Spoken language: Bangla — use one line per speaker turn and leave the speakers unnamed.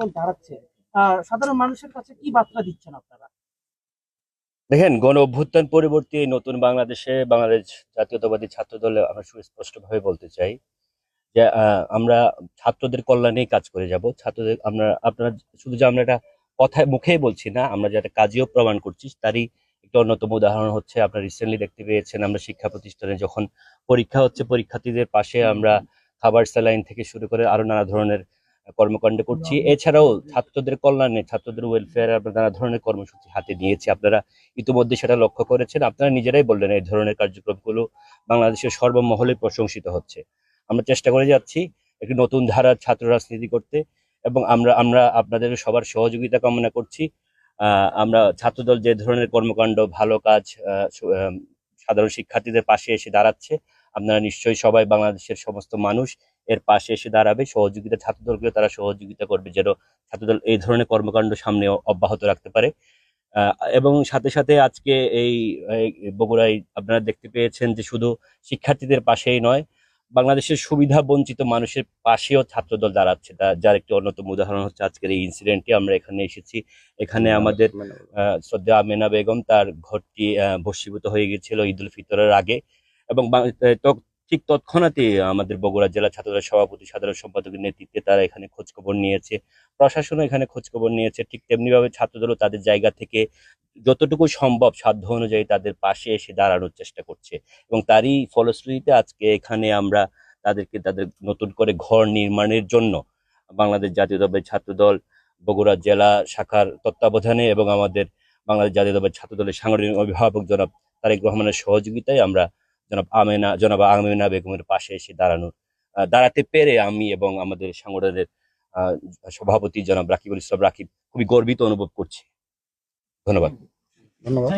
ছাত্রদল দাঁড়াচ্ছে। সাধারণ মানুষের কাছে কি বার্তা দিচ্ছেন আপনারা?
দেখেন, গণ অভ্যুত্থান পরবর্তী নতুন বাংলাদেশে, বাংলাদেশ জাতীয়তাবাদী ছাত্র দলে আমরা সুস্পষ্টভাবে বলতে চাই যে আমরা ছাত্রদের কল্যাণেই কাজ করে যাব। ছাত্রদের, আমরা, আপনারা শুধু যে আমরা এটা কথায় মুখেই বলছি না, আমরা যেটা কাজেও প্রমাণ করছি, তারই একটা অন্যতম উদাহরণ হচ্ছে আপনারা রিসেন্টলি দেখতে পেয়েছেন আমরা শিক্ষা প্রতিষ্ঠানে যখন পরীক্ষা হচ্ছে, পরীক্ষার্থীদের পাশে আমরা খাবার স্যালাইন থেকে শুরু করে আরও নানা ধরনের কর্মকাণ্ড করছি। এছাড়াও ছাত্রদের কল্যাণে ছাত্রদের ওয়েলফেয়ার আমরা নানা ধরনের কর্মসূচি হাতে নিয়েছি। আপনারা ইতিমধ্যে সেটা লক্ষ্য করেছেন। আপনারা নিজেরাই বললেন এই ধরনের কার্যক্রমগুলো বাংলাদেশের সর্বমহলে প্রশংসিত হচ্ছে। আমরা চেষ্টা করে যাচ্ছি একটি নতুন ধারার ছাত্র রাজনীতি করতে এবং আমরা আমরা আপনাদের সবার সহযোগিতা কামনা করছি। আহ, আমরা ছাত্রদল যে ধরনের কর্মকাণ্ড ভালো কাজ আহ, সাধারণ শিক্ষার্থীদের পাশে এসে দাঁড়াচ্ছে আপনারা নিশ্চয়ই সবাই বাংলাদেশের সমস্ত মানুষ এর পাশে এসে দাঁড়াবে। সহযোগিতা ছাত্রদলকে তারা সহযোগিতা করবে যেন ছাত্রদল এই ধরনের কর্মকাণ্ড সামনে অব্যাহত রাখতে পারে। এবং সাথে সাথে আজকে এই বগুড়ায় আপনারা দেখতে পেয়েছেন যে শুধু শিক্ষার্থীদের পাশেই নয় বাংলাদেশের সুবিধা বঞ্চিত মানুষের পাশেও ছাত্রদল দাঁড়াচ্ছে। তা- যার একটি অন্যতম উদাহরণ হচ্ছে আজকের এই ইনসিডেন্টটি আমরা এখানে এসেছি। এখানে আমাদের শ্রদ্ধা আমেনা বেগম তার ঘরটি ভস্মীভূত হয়ে গিয়েছিল ঈদুল ফিতরের আগে। এবং ঠিক তৎক্ষণাৎই আমাদের বগুড়া জেলা ছাত্রদলের সভাপতি, সাধারণ সম্পাদকের নেতৃত্বে তারা এখানে খোঁজখবর নিয়েছে। প্রশাসনও এখানে খোঁজখবর নিয়েছে। ঠিক তেমনিভাবে ছাত্রদলও তাদের জায়গা থেকে যতটুকু সম্ভব সাধ্য অনুযায়ী তাদের পাশে এসে দাঁড়ানোর চেষ্টা করছে এবং তারই ফলশ্রুতিতে আজকে এখানে আমরা তাদেরকে তাদের নতুন করে ঘর নির্মাণের জন্য বাংলাদেশ জাতীয়তাবাদী ছাত্রদল, বগুড়া জেলা শাখার তত্ত্বাবধানে এবং আমাদের বাংলাদেশ জাতীয়তাবাদী ছাত্রদলের সাংগঠনিক অভিভাবক জনাব তারেক রহমানের সহযোগিতায় আমরা জনাব আমেনা জনাব আমেনা বেগমের পাশে এসে দাঁড়ানোর আহ, দাঁড়াতে পেরে আমি এবং আমাদের সংগঠনের আহ, সভাপতি জনাব রাকিবুল ইসলাম রাকিব খুবই গর্বিত অনুভব করছি। ধন্যবাদ।
ধন্যবাদ।